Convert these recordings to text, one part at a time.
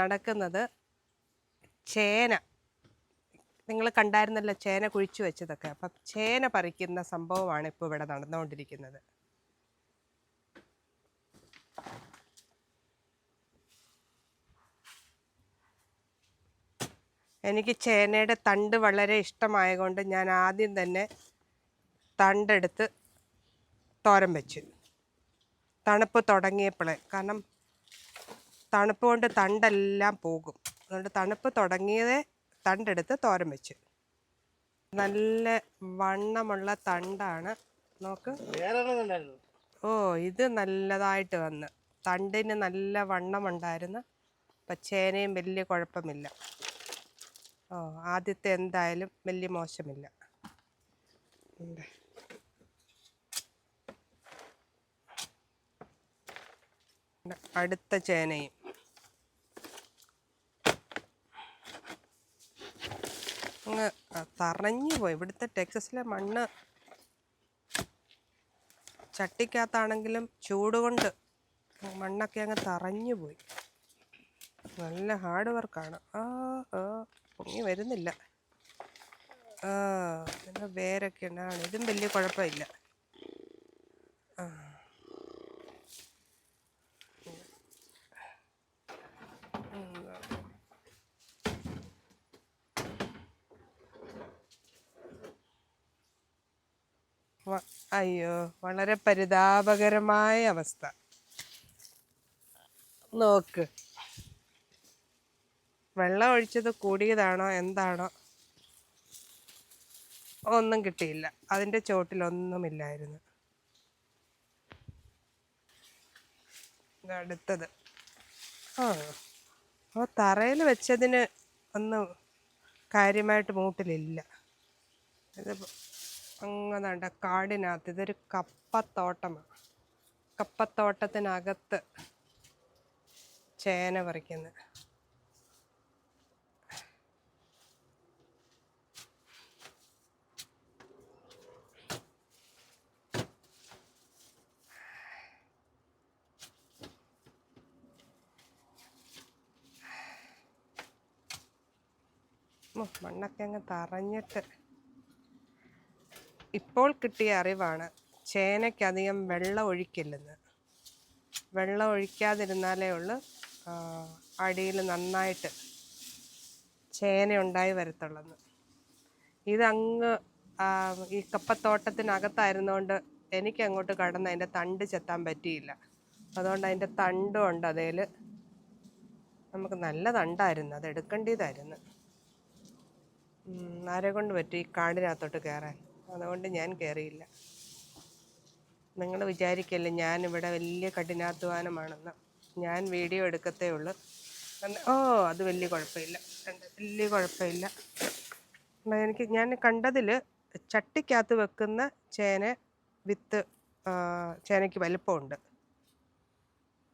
നടക്കുന്നത് ചേന. നിങ്ങൾ കണ്ടായിരുന്നല്ലോ ചേന കുഴിച്ചു വെച്ചതൊക്കെ. അപ്പം ചേന പറിക്കുന്ന സംഭവമാണ് ഇപ്പോൾ ഇവിടെ നടന്നുകൊണ്ടിരിക്കുന്നത്. എനിക്ക് ചേനയുടെ തണ്ട് വളരെ ഇഷ്ടമായതുകൊണ്ട് ഞാൻ ആദ്യം തന്നെ തണ്ടെടുത്ത് തോരൻ വെച്ചു. തണുപ്പ് തുടങ്ങിയപ്പോഴേ കാരണം തണുപ്പ് കൊണ്ട് തണ്ടെല്ലാം പോകും. അതുകൊണ്ട് തണുപ്പ് തുടങ്ങിയതേ തണ്ടെടുത്ത് തോരൻ വെച്ച്. നല്ല വണ്ണമുള്ള തണ്ടാണ്. നോക്ക്. ഓ ഇത് നല്ലതായിട്ട് വന്ന്. തണ്ടിന് നല്ല വണ്ണമുണ്ടായിരുന്നു. അപ്പം ചേനയും വലിയ കുഴപ്പമില്ല. ഓ ആദ്യത്തെ എന്തായാലും വലിയ മോശമില്ല. അടുത്ത ചേനയും. അങ്ങ് തറഞ്ഞു പോയി. ഇവിടുത്തെ ടെക്സസിലെ മണ്ണ് ചട്ടിക്കകത്താണെങ്കിലും ചൂടുകൊണ്ട് മണ്ണൊക്കെ അങ്ങ് തറഞ്ഞു പോയി. നല്ല ഹാർഡ് വർക്കാണ്. ആ ആ പൊങ്ങി വരുന്നില്ല. ആ പിന്നെ വേരൊക്കെ ഉണ്ടാണ് ഇതും വലിയ കുഴപ്പമില്ല. അയ്യോ വളരെ പരിതാപകരമായ അവസ്ഥ. നോക്ക്. വെള്ളം ഒഴിച്ചത് കൂടിയതാണോ എന്താണോ? ഒന്നും കിട്ടിയില്ല. അതിന്റെ ചോട്ടിലൊന്നുമില്ലായിരുന്നു. അടുത്തത് ആ അപ്പോൾ തറയിൽ വെച്ചതിന് ഒന്നും കാര്യമായിട്ട് മൂട്ടിലില്ല. അങ്ങനെണ്ട കാടിനകത്ത്. ഇതൊരു കപ്പത്തോട്ടമാണ്. കപ്പത്തോട്ടത്തിനകത്ത് ചേന പറിക്കുന്നത് മണ്ണൊക്കെ അങ്ങ് തറഞ്ഞിട്ട് ഇപ്പോൾ കിട്ടിയ അറിവാണ് ചേനയ്ക്കധികം വെള്ളം ഒഴിക്കില്ലെന്ന്. വെള്ളം ഒഴിക്കാതിരുന്നാലേ ഉള്ളു അടിയിൽ നന്നായിട്ട് ചേന ഉണ്ടായി വരത്തുള്ളെന്ന്. ഇതങ്ങ് ഈ കപ്പത്തോട്ടത്തിനകത്തായിരുന്നുകൊണ്ട് എനിക്ക് അങ്ങോട്ട് കടന്ന് അതിന്റെ തണ്ട് ചെത്താൻ പറ്റിയില്ല. അതുകൊണ്ട് അതിന്റെ തണ്ടും ഉണ്ട് അതേൽ. നമുക്ക് നല്ല തണ്ടായിരുന്നു അത് എടുക്കേണ്ടതായിരുന്നു. ആരെ കൊണ്ട് പറ്റും ഈ കാടിനകത്തോട്ട് കയറാൻ? അതുകൊണ്ട് ഞാൻ കയറിയില്ല നിങ്ങൾ വിചാരിക്കല്ലേ ഞാനിവിടെ വലിയ കഠിനാധ്വാനമാണെന്ന്. ഞാൻ വീഡിയോ എടുക്കത്തേ ഉള്ളൂ. ഓ അത് വലിയ കുഴപ്പമില്ല? വലിയ കുഴപ്പമില്ല. എനിക്ക് ഞാൻ കണ്ടതിൽ ചട്ടിക്കകത്ത് വെക്കുന്ന ചേന വിത്ത് ചേനയ്ക്ക് വലിപ്പമുണ്ട്.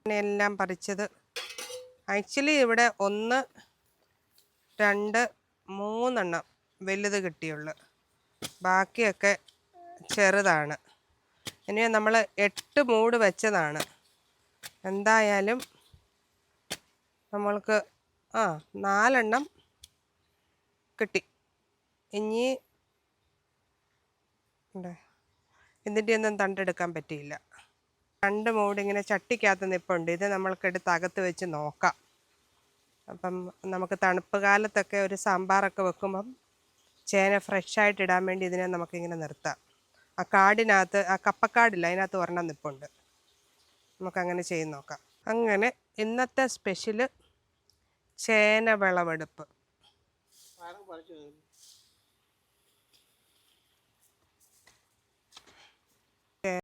എല്ലാം പറിച്ചത്. ആക്ച്വലി ഇവിടെ ഒന്ന് രണ്ട് മൂന്നെണ്ണം വലുത് കിട്ടിയുള്ളു. ബാക്കിയൊക്കെ ചെറുതാണ്. ഇനി നമ്മൾ എട്ട് മൂട് വെച്ചതാണ്. എന്തായാലും നമ്മൾക്ക് ആ നാലെണ്ണം കിട്ടി. ഇനി. ഇതിന്റെ ഒന്നും തണ്ടെടുക്കാൻ പറ്റിയില്ല. രണ്ട് മൂട് ഇങ്ങനെ ചട്ടിക്കകത്ത് നിപ്പുണ്ട്. ഇത് നമ്മൾക്കെടുത്ത് അകത്ത് വെച്ച് നോക്കാം. അപ്പം നമുക്ക് തണുപ്പ് കാലത്തൊക്കെ ഒരു സാമ്പാറൊക്കെ വെക്കുമ്പം ചേന ഫ്രഷ് ആയിട്ട് ഇടാൻ വേണ്ടി ഇതിനെ നമുക്കിങ്ങനെ നിർത്താം. ആ കാടിനകത്ത് ആ കപ്പക്കാടില്ല അതിനകത്ത് ഒരെണ്ണം നിപ്പുണ്ട്. നമുക്കങ്ങനെ ചെയ്ത് നോക്കാം. അങ്ങനെ ഇന്നത്തെ സ്പെഷ്യൽ ചേന വിളവെടുപ്പ്.